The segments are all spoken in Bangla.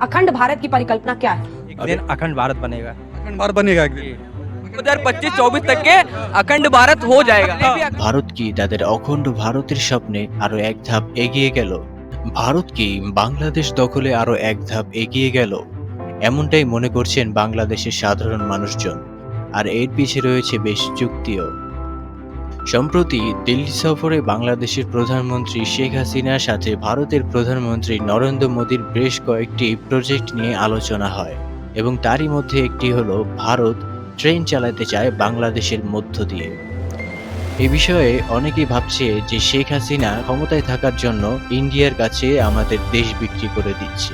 अखंड भारत की परिकल्पना क्या है एक दिन अखंड भारत बनेगा अखंड भारत बनेगा एक दिन दो हजार पच्चीस चौबीस तक के अखंड भारत हो जाएगा ভারত কি তাদের অখণ্ড ভারতের স্বপ্নে আরো এক ধাপ এগিয়ে গেল ভারত কি বাংলাদেশ দখলে আরো এক ধাপ এগিয়ে গেল এমনটাই মনে করছেন বাংলাদেশের সাধারণ মানুষজন আর এর পিছে রয়েছে বেশ যুক্তিও সম্প্রতি দিল্লি সফরে বাংলাদেশের প্রধানমন্ত্রী শেখ হাসিনার সাথে ভারতের প্রধানমন্ত্রী নরেন্দ্র মোদীর বেশ কয়েকটি প্রজেক্ট নিয়ে আলোচনা হয় এবং তারই মধ্যে একটি হল ভারত ট্রেন চালাতে চায় বাংলাদেশের মধ্য দিয়ে। এ বিষয়ে অনেকেই ভাবছে যে শেখ হাসিনা ক্ষমতায় থাকার জন্য ইন্ডিয়ার কাছে আমাদের দেশ বিক্রি করে দিচ্ছে।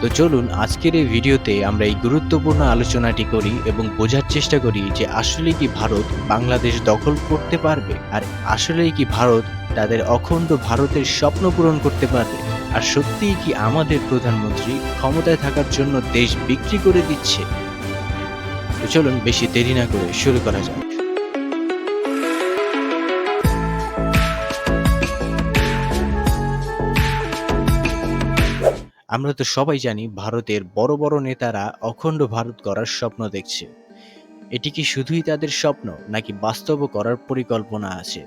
তো চলুন আজকের এই ভিডিওতে আমরা এই গুরুত্বপূর্ণ আলোচনাটি করি এবং বোঝার চেষ্টা করি যে আসলে কি ভারত বাংলাদেশ দখল করতে পারবে? আর আসলেই কি ভারত তাদের অখণ্ড ভারতের স্বপ্ন পূরণ করতে পারবে? আর সত্যিই কি আমাদের প্রধানমন্ত্রী ক্ষমতায় থাকার জন্য দেশ বিক্রি করে দিচ্ছে? তো চলুন বেশি দেরি না করে শুরু করা যাক। আমরা তো সবাই জানি ভারতের বড় বড় নেতারা অখণ্ড ভারত করার স্বপ্ন দেখছে। এটি কি শুধুই তাদের স্বপ্ন, নাকি বাস্তব করার পরিকল্পনা আছে?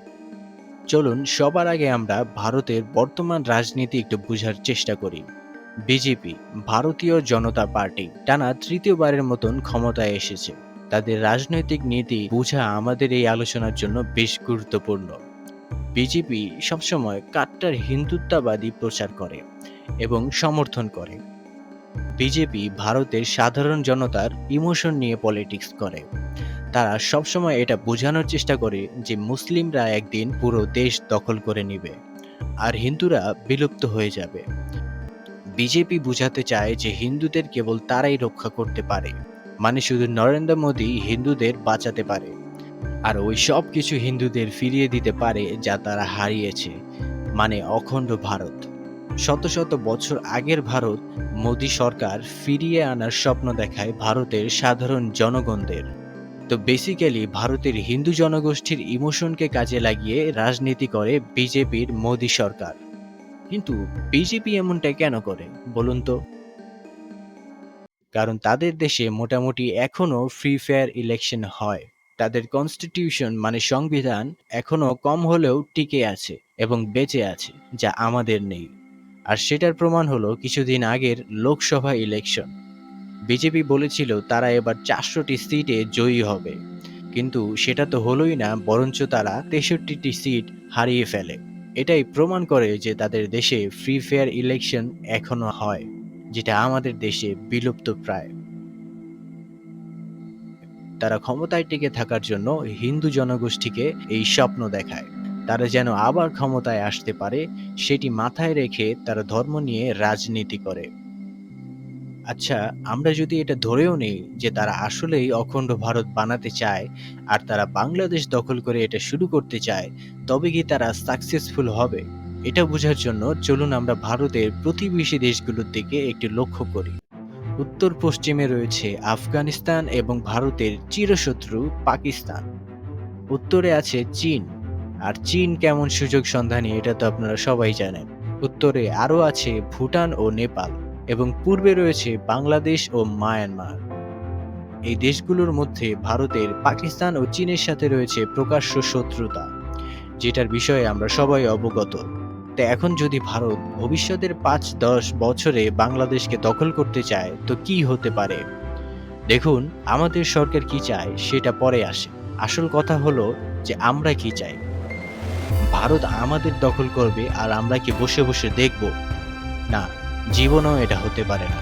চলুন, সবার আগে আমরা ভারতের বর্তমান রাজনীতি একটু বোঝার চেষ্টা করি। বিজেপি, ভারতীয় জনতা পার্টি টানা তৃতীয়বারের মতন ক্ষমতায় এসেছে। তাদের রাজনৈতিক নীতি বোঝা আমাদের এই আলোচনার জন্য বেশ গুরুত্বপূর্ণ। বিজেপি সবসময় কাট্টার হিন্দুত্ববাদী প্রচার করে এবং সমর্থন করে। বিজেপি ভারতের সাধারণ জনতার ইমোশন নিয়ে পলিটিক্স করে। তারা সবসময় এটা বোঝানোর চেষ্টা করে যে মুসলিমরা একদিন পুরো দেশ দখল করে নেবে আর হিন্দুরা বিলুপ্ত হয়ে যাবে। বিজেপি বোঝাতে চায় যে হিন্দুদের কেবল তারাই রক্ষা করতে পারে মানে শুধু নরেন্দ্র মোদী হিন্দুদের বাঁচাতে পারে। আর ওই সব কিছু হিন্দুদের ফিরিয়ে দিতে পারে যা তারা হারিয়েছে মানে অখণ্ড ভারত। শত শত বছর আগের ভারত, মোদী সরকার ফিরিয়ে আনার স্বপ্ন দেখায় ভারতের সাধারণ জনগণদের। তো বেসিক্যালি ভারতের হিন্দু জনগোষ্ঠীর ইমোশনকে কাজে লাগিয়ে রাজনীতি করে বিজেপির মোদী সরকার। কিন্তু বিজেপি এমনটা কেন করে, বলুন তো? কারণ তাদের দেশে মোটামুটি এখনও ফ্রি ফেয়ার ইলেকশন হয়। তাদের কনস্টিটিউশন মানে সংবিধান এখনও কম হলেও টিকে আছে এবং বেঁচে আছে, যা আমাদের নেই। আর সেটার প্রমাণ হলো কিছুদিন আগের লোকসভা ইলেকশন বিজেপি বলেছিল তারা এবার চারশোটি সিটে জয়ী হবে। কিন্তু সেটা তো হলোই না, বরঞ্চ তারা তেষট্টিটি সিট হারিয়ে ফেলে। এটাই প্রমাণ করে যে তাদের দেশে ফ্রি ফেয়ার ইলেকশন এখনও হয়, যেটা আমাদের দেশে বিলুপ্ত প্রায়। তারা ক্ষমতায় টিকে থাকার জন্য হিন্দু জনগোষ্ঠীকে এই স্বপ্ন দেখায়। তারা যেন আবার ক্ষমতায় আসতে পারে, সেটি মাথায় রেখে তারা ধর্ম নিয়ে রাজনীতি করে। আচ্ছা আমরা যদি এটা ধরেও নেই যে তারা আসলেই অখণ্ড ভারত বানাতে চায় আর তারা বাংলাদেশ দখল করে এটা শুরু করতে চায়, তবে কি তারা সাকসেসফুল হবে? এটা বোঝার জন্য চলুন আমরা ভারতের প্রতিবেশী দেশগুলোর দিকে একটি লক্ষ্য করি। উত্তর পশ্চিমে রয়েছে আফগানিস্তান এবং ভারতের চিরশত্রু পাকিস্তান। উত্তরে আছে চীন। আর চীন কেমন সুযোগ সন্ধানী এটা তো আপনারা সবাই জানেন। উত্তরে আরও আছে ভুটান ও নেপাল এবং পূর্বে রয়েছে বাংলাদেশ ও মায়ানমার। এই দেশগুলোর মধ্যে ভারতের পাকিস্তান ও চীনের সাথে রয়েছে প্রকাশ্য শত্রুতা, যেটার বিষয়ে আমরা সবাই অবগত। তা এখন যদি ভারত ভবিষ্যতের পাঁচ দশ বছরে বাংলাদেশকে দখল করতে চায়, তো কি হতে পারে? দেখুন, আমাদের সরকার কি চায়, সেটা পরে আসে। আসল কথা হলো যে আমরা কি চাই। ভারত আমাদের দখল করবে আর আমরা কি বসে বসে দেখব? না, জীবনও এটা হতে পারে না।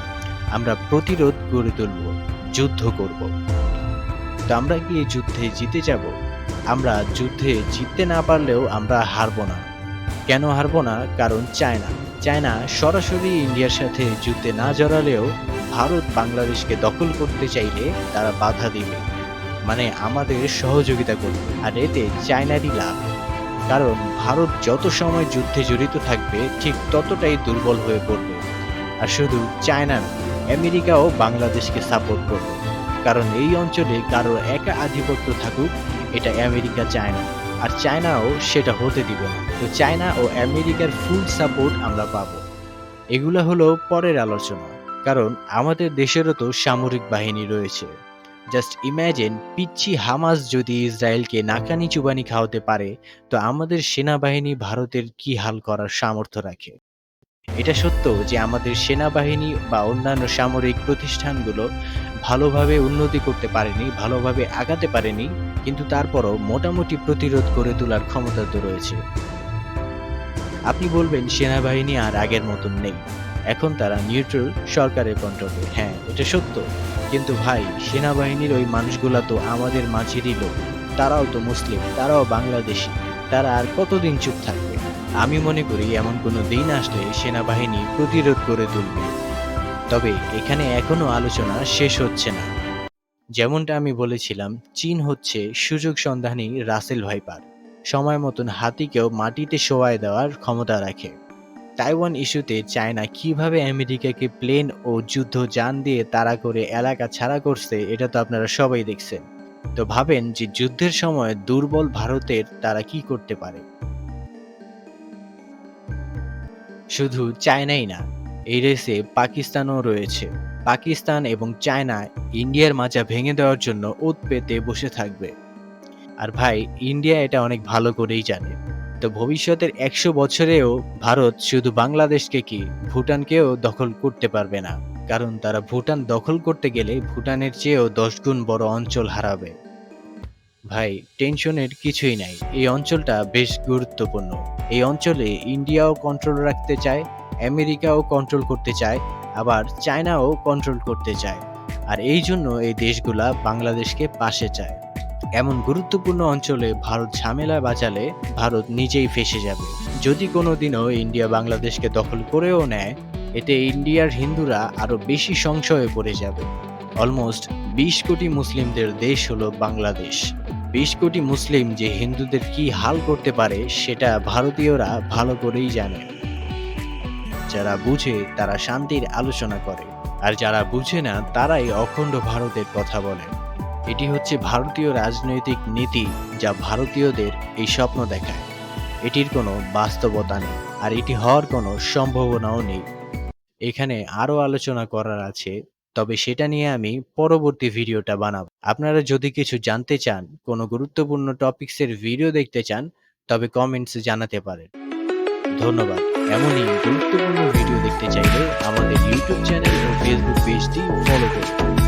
আমরা প্রতিরোধ গড়ে তুলব, যুদ্ধ করব। তো আমরা কি এই যুদ্ধে জিতে যাব? আমরা যুদ্ধে জিততে না পারলেও আমরা হারবো না। কেন হারবো না? কারণ চায়না। চায়না সরাসরি ইন্ডিয়ার সাথে যুদ্ধে না জড়ালেও ভারত বাংলাদেশকে দখল করতে চাইলে তারা বাধা দিবে। মানে আমাদের সহযোগিতা করবে। আর এতে চায়নারই লাভ। কারণ ভারত যত সময় যুদ্ধে জড়িত থাকবে, ঠিক ততটাই দুর্বল হয়ে পড়বে। আর শুধু চায়না আমেরিকাও বাংলাদেশকে সাপোর্ট করবে। কারণ এই অঞ্চলে কারও একা আধিপত্য থাকুক, এটা আমেরিকা চায় না আর চায়নাও সেটা হতে দিবে না। তো চায়না ও আমেরিকার ফুল সাপোর্ট আমরা পাবো। এগুলো হলো পরের আলোচনা, কারণ আমাদের দেশেরও তো সামরিক বাহিনী রয়েছে। জাস্ট ইম্যাজিন পিচ্ছি হামাস যদি ইসরায়েলকে নাকানি চুবানি খাওয়াতে পারে, তো আমাদের সেনাবাহিনী ভারতের কি হাল করার সামর্থ্য রাখে? এটা সত্য যে আমাদের সেনাবাহিনী বা অন্যান্য সামরিক প্রতিষ্ঠানগুলো ভালোভাবে উন্নতি করতে পারেনি, ভালোভাবে আগাতে পারেনি, কিন্তু তারপরও মোটামুটি প্রতিরোধ করে তোলার ক্ষমতা তো রয়েছে। আপনি বলবেন সেনাবাহিনী আর আগের মতন নেই। এখন তারা নিউট্রাল সরকারের কন্ট্রোলে। হ্যাঁ এটা সত্য। কিন্তু ভাই, সেনাবাহিনীর ওই মানুষগুলা তো আমাদের মাঝেরই লোক। তারাও তো মুসলিম, তারাও বাংলাদেশি, তারা আর কতদিন চুপ থাকবে? আমি মনে করি এমন কোনো দিন আসলে সেনাবাহিনী প্রতিরোধ করে তুলবে। তবে এখানে এখনও আলোচনা শেষ হচ্ছে না। যেমনটা আমি বলেছিলাম, চীন হচ্ছে সুযোগ সন্ধানী রাসেল ভাইপার। সময় মতন হাতিকেও মাটিতে শোয়ায় দেওয়ার ক্ষমতা রাখে। তাইওয়ান ইস্যুতে চায়না কীভাবে আমেরিকাকে প্লেন ও যুদ্ধ যান দিয়ে তাড়া করে এলাকা ছাড়া করছে, এটা তো আপনারা সবাই দেখছেন। তো ভাবেন যে যুদ্ধের সময় দুর্বল ভারতের তারা কি করতে পারে। শুধু চায়নাই না, এই রেসে পাকিস্তানও রয়েছে। পাকিস্তান এবং চায়না ইন্ডিয়ার মাজা ভেঙে দেওয়ার জন্য ওত পেতে বসে থাকবে। আর ভাই ইন্ডিয়া এটা অনেক ভালো করেই জানে। তো ভবিষ্যতের একশো বছরেও ভারত শুধু বাংলাদেশকে কি ভুটানকেও দখল করতে পারবে না? কারণ তারা ভুটান দখল করতে গেলে ভুটানের চেয়েও দশ গুণ বড় অঞ্চল হারাবে। ভাই, টেনশনের কিছুই নাই। এই অঞ্চলটা বেশ গুরুত্বপূর্ণ। এই অঞ্চলে ইন্ডিয়াও কন্ট্রোল রাখতে চায়, আমেরিকাও কন্ট্রোল করতে চায়, আবার চায়নাও কন্ট্রোল করতে চায়। আর এই জন্য এই দেশগুলা বাংলাদেশকে পাশে চায়। এমন গুরুত্বপূর্ণ অঞ্চলে ভারত ঝামেলা বাঁচালে ভারত নিজেই ফেসে যাবে। যদি কোনোদিনও ইন্ডিয়া বাংলাদেশকে দখল করেও নেয়, এতে ইন্ডিয়ার হিন্দুরা আরও বেশি সংশয়ে পড়ে যাবে। অলমোস্ট বিশ কোটি মুসলিমদের দেশ হলো বাংলাদেশ। বিশ কোটি মুসলিম যে হিন্দুদের কি হাল করতে পারে, সেটা ভারতীয়রা ভালো করেই জানে। যারা বুঝে, তারা শান্তির আলোচনা করে। আর যারা বুঝে না, তারাই অখণ্ড ভারতের কথা বলে। এটি হচ্ছে ভারতীয় রাজনৈতিক নীতি যা ভারতীয়দের এই স্বপ্ন দেখায়। এটির কোনো বাস্তবতা নেই, আর এটি হওয়ার কোনো সম্ভাবনাও নেই। এখানে আরও আলোচনা করার আছে, তবে সেটা নিয়ে আমি পরবর্তী ভিডিওটা বানাবো। আপনারা যদি কিছু জানতে চান, কোনো গুরুত্বপূর্ণ টপিকসের ভিডিও দেখতে চান, তবে কমেন্টসে জানাতে পারেন। ধন্যবাদ। এমনই গুরুত্বপূর্ণ ভিডিও দেখতে চাইলে আমাদের ইউটিউব চ্যানেল ও ফেসবুক পেজটি ফলো করুন।